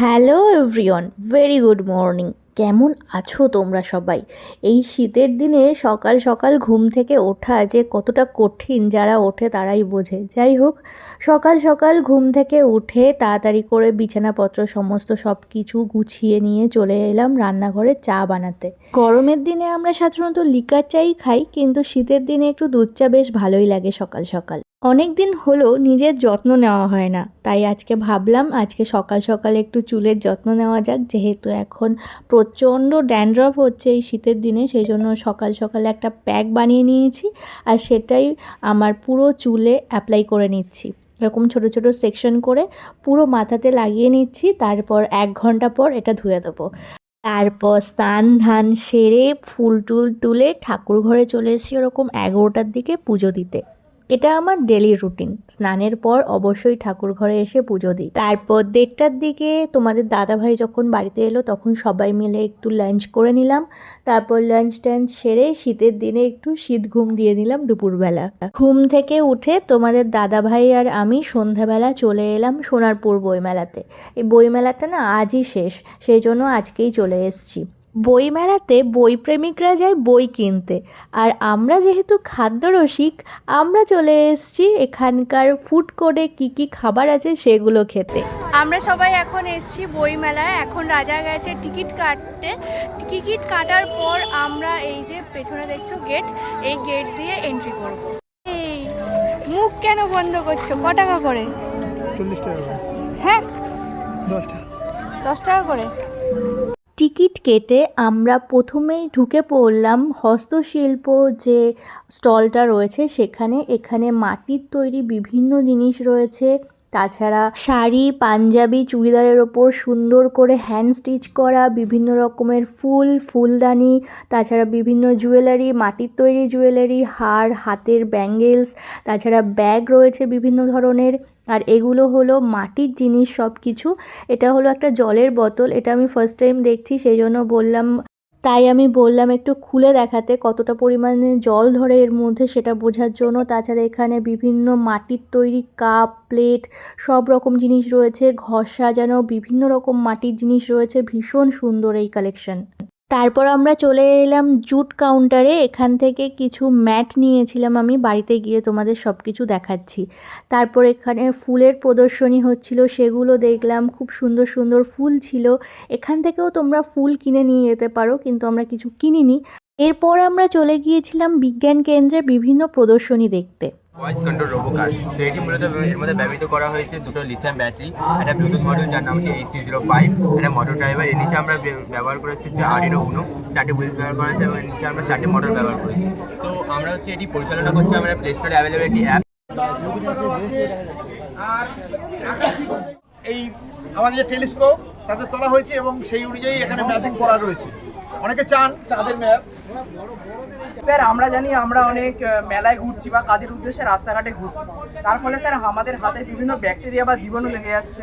Hello everyone, very good morning. কেমন আছো তোমরা সবাই? এই শীতের দিনে সকাল সকাল ঘুম থেকে ওঠা যে কতটা কঠিন যারা ওঠে তারাই বোঝে। যাই হোক, সকাল সকাল ঘুম থেকে উঠে তাড়াতাড়ি করে বিছানাপত্র সমস্ত সব কিছু গুছিয়ে নিয়ে চলে এলাম রান্নাঘরে চা বানাতে। গরমের দিনে আমরা সাধারণত লিকার চাই খাই, কিন্তু শীতের দিনে একটু দুধ চা বেশ ভালোই লাগে সকাল সকাল। অনেক দিন হলো নিজের যত্ন নেওয়া হয় না। তাই আজকে ভাবলাম, আজকে সকাল সকাল একটু চুলের যত্ন নেওয়া যাক। যেহেতু এখন প্রচণ্ড ড্যান্ড্রফ হচ্ছে এই শীতের দিনে সেই জন্য সকাল সকালে একটা প্যাক বানিয়ে নিয়েছি আর সেটাই আমার পুরো চুলে অ্যাপ্লাই করে নিচ্ছি। এরকম ছোট ছোট সেকশন করে পুরো মাথাতে লাগিয়ে নিচ্ছি, তারপর এক ঘণ্টা পর এটা ধুয়ে দেবো। তারপর স্নান ধান সেরে ফুল টুল তুলে ঠাকুর ঘরে চলে এসেছি ওরকম এগারোটার দিকে পুজো দিতে। এটা আমার ডেলি রুটিন স্নানের পর অবশ্যই ঠাকুর ঘরে এসে পুজো দিই। তারপর দেড়টার দিকে তোমাদের দাদাভাই যখন বাড়িতে এলো, তখন সবাই মিলে একটু লাঞ্চ করে নিলাম। তারপর লাঞ্চ ট্যাঞ্চ সেরে শীতের দিনে একটু শীত ঘুম দিয়ে নিলাম দুপুরবেলা। ঘুম থেকে উঠে তোমাদের দাদাভাই আর আমি সন্ধ্যাবেলা চলে এলাম সোনারপুর বইমেলাতে। এই বইমেলাটা না আজই শেষ, সেই জন্য আজকেই চলে এসেছি। বইমেলাতে বইপ্রেমিকরা যায় বই কিনতে। আর আমরা যেহেতু খাদ্যরসিক আমরা চলে এসেছি এখানকার ফুড কোর্টে কী কী খাবার আছে সেগুলো খেতে। আমরা সবাই এখন এসেছি বইমেলায় এখন রাজা গেছে টিকিট কাটতে। টিকিট কাটার পর আমরা এই যে পেছনে দেখছ গেট এই গেট দিয়ে এন্ট্রি করব। এই মুখ কেন বন্ধ করছ? ক টাকা করে? চল্লিশ টাকা হ্যাঁ? দশ টাকা। দশ টাকা করে? টিকিট কেটে আমরা প্রথমেই ঢুকে পড়লাম হস্তশিল্প যে স্টলটা রয়েছে সেখানে। এখানে মাটির তৈরি বিভিন্ন জিনিস রয়েছে। তাছাড়া শাড়ি, পাঞ্জাবি, চুড়িদারের ওপর সুন্দর করে হ্যান্ড স্টিচ করা, বিভিন্ন রকমের ফুল, ফুলদানি, তাছাড়া বিভিন্ন জুয়েলারি মাটির তৈরি জুয়েলারি হার, হাতের ব্যাঙ্গেলস তাছাড়া ব্যাগ রয়েছে বিভিন্ন ধরনের। আর এগুলো হলো মাটির জিনিস সব কিছু এটা হলো একটা জলের বোতল, এটা আমি ফার্স্ট টাইম দেখছি, সেই জন্য বললাম তাই আমি বললাম একটু খুলে দেখাতে কতটা পরিমাণে জল ধরে এর মধ্যে সেটা বোঝার জন্য। তাছাড়া এখানে বিভিন্ন মাটির তৈরি কাপ, প্লেট, সব রকম জিনিস রয়েছে। ঘর সাজানো বিভিন্ন রকম মাটির জিনিস রয়েছে। ভীষণ সুন্দর এই কালেকশন তারপর আমরা চলে এলাম জুট কাউন্টারে এখান থেকে কিছু ম্যাট নিয়েছিলাম আমি। বাড়িতে গিয়ে তোমাদের সব কিছু দেখাচ্ছি। তারপর এখানে ফুলের প্রদর্শনী হচ্ছিল। সেগুলো দেখলাম। খুব সুন্দর সুন্দর ফুল ছিল। এখান থেকেও তোমরা ফুল কিনে নিয়ে যেতে পারো, কিন্তু আমরা কিছু কিনিনি। এরপর আমরা চলে গিয়েছিলাম বিজ্ঞান কেন্দ্রে বিভিন্ন প্রদর্শনী দেখতে। ভয়েস কন্ট্রোল রোবো কার তো এটি মূলত এর মধ্যে ব্যবহৃত করা হয়েছে দুটো লিথিয়াম ব্যাটারি একটা ব্লুটুথ মডেল যার নাম হচ্ছে এইচ জিরো ফাইভ একটা মোটর ড্রাইভার এর নিচে আমরা ব্যবহার করেছি হচ্ছে আরিনো উনো চারটে হুইলস ব্যবহার করা হয়েছে এবং এর নিচে আমরা চারটে মোটর ব্যবহার করেছি। তো আমরা হচ্ছে এটি পরিচালনা করছি আমরা প্লে স্টোরে অ্যাভেলেবল একটি অ্যাপ এই আমাদের যে টেলিস্কোপ তাতে তোলা হয়েছে এবং সেই অনুযায়ী এখানে ম্যাপিং করা রয়েছে। অনেকে চান? তাদের ম্যাপ স্যার আমরা জানি আমরা অনেক মেলায় ঘুরছি বা কাজের উদ্দেশ্যে রাস্তাঘাটে ঘুরছি। তার ফলে স্যার আমাদের হাতে বিভিন্ন ব্যাকটেরিয়া বা জীবাণু লেগে যাচ্ছে।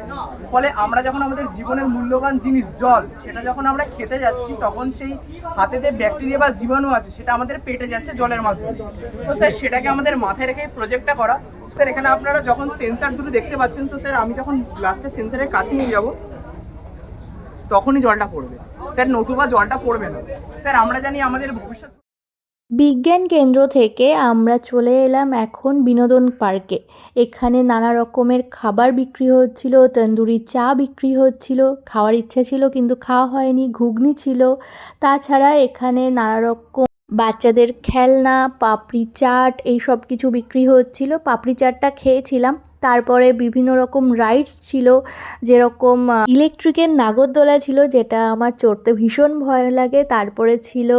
ফলে আমরা যখন আমাদের জীবনের মূল্যবান জিনিস জল সেটা যখন আমরা খেতে যাচ্ছি তখন সেই হাতে যে ব্যাকটেরিয়া বা জীবাণু আছে সেটা আমাদের পেটে যাচ্ছে জলের মাধ্যমে। তো স্যার সেটাকে আমাদের মাথায় রেখে প্রজেক্টটা করা। স্যার এখানে আপনারা যখন সেন্সার দুটো দেখতে পাচ্ছেন তো স্যার আমি যখন গ্লাসটা সেন্সারের কাছে নিয়ে যাব তখনই জলটা পড়বে। স্যার, নতুবা জলটা পড়বে না। স্যার, আমরা জানি আমাদের ভবিষ্যৎ বিজ্ঞান কেন্দ্র থেকে আমরা চলে এলাম এখন বিনোদন পার্কে। এখানে নানা রকমের খাবার বিক্রি হচ্ছিল, তন্দুরি চা বিক্রি হচ্ছিল, খাওয়ার ইচ্ছা ছিল কিন্তু খাওয়া হয়নি, ঘুগনি ছিল। তাছাড়া এখানে নানা রকম বাচ্চাদের খেলনা, পাপড়ি চাট, এই সব কিছু বিক্রি হচ্ছিল। পাপড়ি চাটটা খেয়েছিলাম। তারপরে বিভিন্ন রকম রাইডস ছিল, যেরকম ইলেকট্রিকের নাগরদোলা ছিল, যেটা আমার চড়তে ভীষণ ভয় লাগে। তারপরে ছিল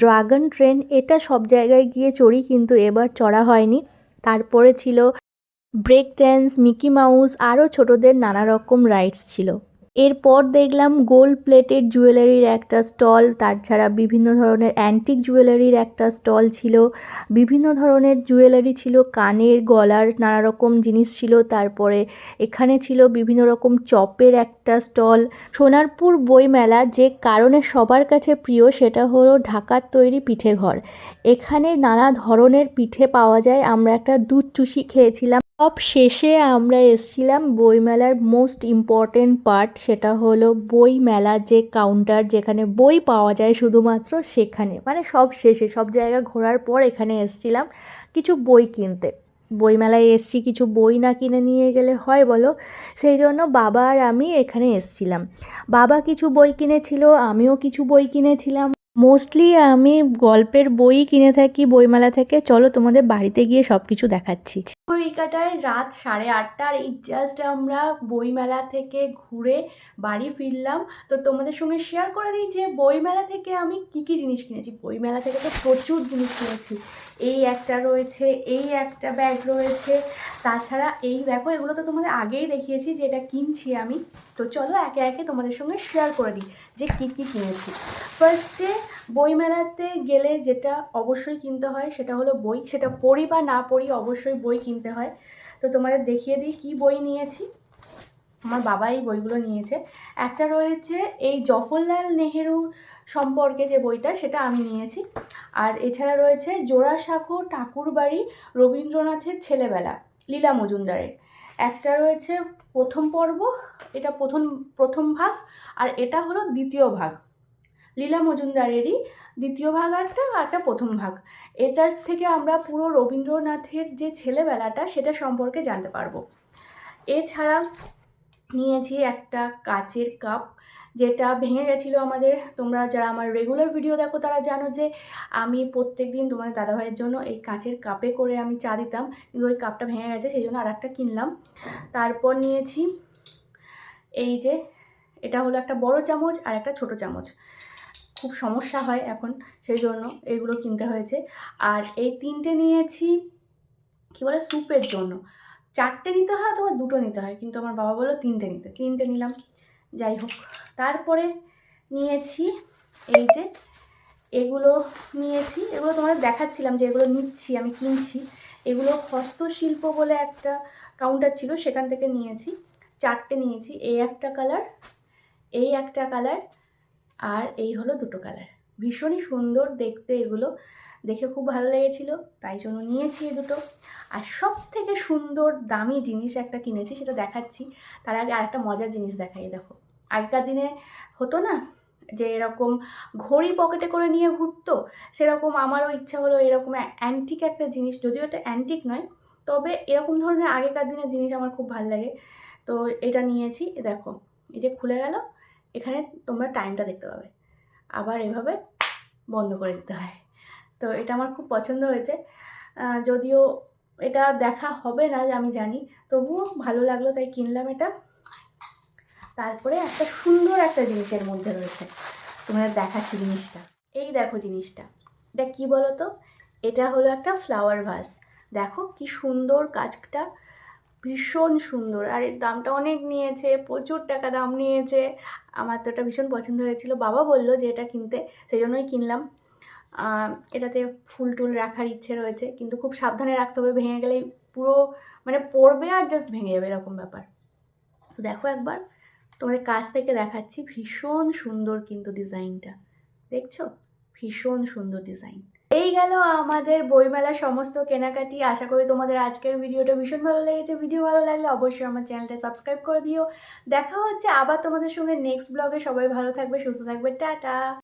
ড্রাগন ট্রেন এটা সব জায়গায় গিয়ে চড়ি, কিন্তু এবার চড়া হয়নি। তারপরে ছিল ব্রেক ড্যান্স মিকি মাউস আরও ছোটদের নানা রকম রাইডস ছিল। এরপর দেখলাম গোল্ড প্লেটেড জুয়েলারির একটা স্টল তাছাড়া বিভিন্ন ধরনের অ্যান্টিক জুয়েলারির একটা স্টল ছিল। বিভিন্ন ধরনের জুয়েলারি ছিল, কানের, গলার নানা রকম জিনিস ছিল, তারপরে এখানে ছিল বিভিন্ন রকম চপের একটা স্টল সোনারপুর বইমেলা যে কারণে সবার কাছে প্রিয়, সেটা হলো ঢাকার তৈরি পিঠে ঘর এখানে নানা ধরনের পিঠে পাওয়া যায়। আমরা একটা দুধ চুষি খেয়েছিলাম। সব শেষে আমরা এসেছিলাম বইমেলার মোস্ট ইম্পর্টেন্ট পার্ট সেটা হলো বই মেলার যে কাউন্টার যেখানে বই পাওয়া যায় শুধুমাত্র সেখানে। মানে সব শেষে, সব জায়গা ঘোরার পর এখানে এসেছিলাম কিছু বই কিনতে। বইমেলায় এসছি, কিছু বই না কিনে নিয়ে গেলে হয় বলো? সেই জন্য বাবা আর আমি এখানে এসছিলাম। বাবা কিছু বই কিনেছিল, আমিও কিছু বই কিনেছিলাম। মোস্টলি আমি গল্পের বই কিনে থাকি, বইমেলা থেকে। চলো তোমাদের বাড়িতে গিয়ে সব কিছু দেখাচ্ছি। ঘড়িকাটায় রাত সাড়ে আটটা, আর এই জাস্ট আমরা বইমেলা থেকে ঘুরে বাড়ি ফিরলাম। তো তোমাদের সঙ্গে শেয়ার করে দিই যে বইমেলা থেকে আমি কী কী জিনিস কিনেছি। বইমেলা থেকে তো প্রচুর জিনিস কিনেছি। এই একটা রয়েছে, এই একটা ব্যাগ রয়েছে। তাছাড়া এই দেখো, এগুলো তো তোমাদের আগেই দেখিয়েছি যে এটা কিনছি আমি। তো চলো একে একে তোমাদের সঙ্গে শেয়ার করে দিই যে কী কী কিনেছি। ফার্স্টে বইমেলাতে গেলে যেটা অবশ্যই কিনতে হয় সেটা হলো বই। সেটা পড়ি বা না পড়ি অবশ্যই বই কিনতে হয়। তো তোমাদের দেখিয়ে দিই কী বই নিয়েছি। আমার বাবা এই বইগুলো নিয়েছে। একটা রয়েছে এই জওহরলাল নেহেরু সম্পর্কে যে বইটা সেটা আমি নিয়েছি। আর এছাড়া রয়েছে জোড়াসাঁকো ঠাকুরবাড়ি রবীন্দ্রনাথের ছেলেবেলা, লীলা মজুমদারের। একটা রয়েছে প্রথম পর্ব, এটা প্রথম প্রথম ভাগ, আর এটা হলো দ্বিতীয় ভাগ। লীলা মজুমদারেরই দ্বিতীয় ভাগ একটা আর একটা প্রথম ভাগ। এটার থেকে আমরা পুরো রবীন্দ্রনাথের যে ছেলেবেলাটা, সেটা সম্পর্কে জানতে পারব। এছাড়া নিয়েছি একটা কাচের কাপ, যেটা ভেঙে গেছিল আমাদের। তোমরা যারা আমার রেগুলার ভিডিও দেখো, তারা জানো যে আমি প্রত্যেক দিন তোমাদের দাদাভাইয়ের জন্য এই কাচের কাপে করে আমি চা দিতাম। কিন্তু ওই কাপটা ভেঙে গেছে, সেই জন্য আর একটা কিনলাম। তারপর নিয়েছি এই যে, এটা হলো একটা বড় চামচ আর একটা ছোট চামচ। খুব সমস্যা হয় এখন সেই জন্য এগুলো কিনতে হয়েছে। আর এই তিনটে নিয়েছি কী বলে স্যুপের জন্য। চারটে নিতে হয় অথবা দুটো নিতে হয়, কিন্তু আমার বাবা বলল তিনটে নিতে। তিনটে নিলাম, যাই হোক। তারপরে নিয়েছি এই যে এগুলো নিয়েছি, এগুলো তোমাদের দেখাচ্ছিলাম যে এগুলো নিচ্ছি, আমি কিনছি। এগুলো হস্তশিল্প বলে একটা কাউন্টার ছিল, সেখান থেকে নিয়েছি। চারটে নিয়েছি, এই একটা কালার এই একটা কালার আর এই হলো দুটো কালার। ভীষণই সুন্দর দেখতে এগুলো। দেখে খুব ভালো লেগেছিলো, তাই জন্য নিয়েছি এই দুটো। আর সব থেকে সুন্দর দামি জিনিস একটা কিনেছি, সেটা দেখাচ্ছি। তার আগে আর একটা মজার জিনিস দেখাই, দেখো। আগেকার দিনে হতো না, যে এরকম ঘড়ি পকেটে করে নিয়ে ঘুরতো, সেরকম আমারও ইচ্ছা হলো এরকম অ্যান্টিক একটা জিনিস, যদিও এটা অ্যান্টিক নয়, তবে এরকম ধরনের আগেকার দিনের জিনিস আমার খুব ভালো লাগে। তো এটা নিয়েছি, দেখো। এই যে খুলে গেল এখানে তোমরা টাইমটা দেখতে পাবে। আবার এভাবে বন্ধ করে দিতে হয়। তো এটা আমার খুব পছন্দ হয়েছে। যদিও এটা দেখা হবে না, আমি জানি। তবুও ভালো লাগল, তাই কিনলাম এটা। তারপরে একটা সুন্দর একটা জিনিসের মধ্যে রয়েছে। তোমাদের দেখাচ্ছি জিনিসটা। এই দেখো জিনিসটা। এটা কি বলো তো এটা হলো একটা ফ্লাওয়ার ভাস দেখো কি সুন্দর কাজটা ভীষণ সুন্দর। আর এর দামটা অনেক নিয়েছে, প্রচুর টাকা দাম নিয়েছে। আমার তো এটা ভীষণ পছন্দ হয়েছিল। বাবা বলল যে এটা কিনতে সেই জন্যই কিনলাম এটাতে ফুল টুল রাখার ইচ্ছে রয়েছে, কিন্তু খুব সাবধানে রাখতে হবে। ভেঙে গেলেই পুরো মানে পড়বে আর জাস্ট ভেঙে যাবে এরকম ব্যাপার। তো দেখো একবার, তোমাদের কাছ থেকে দেখাচ্ছি ভীষণ সুন্দর কিন্তু ডিজাইনটা। দেখছ? ভীষণ সুন্দর ডিজাইন। গেল আমাদের বইমেলা সমস্ত কেনাকাটি। আশা করি তোমাদের আজকের ভিডিওটা ভীষণ ভালো লেগেছে। ভিডিও ভালো লাগলে অবশ্যই আমার চ্যানেলটা সাবস্ক্রাইব করে দিও। দেখা হচ্ছে আবার তোমাদের সঙ্গে নেক্সট ব্লগে সবাই ভালো থাকবে, সুস্থ থাকবে। টাটা!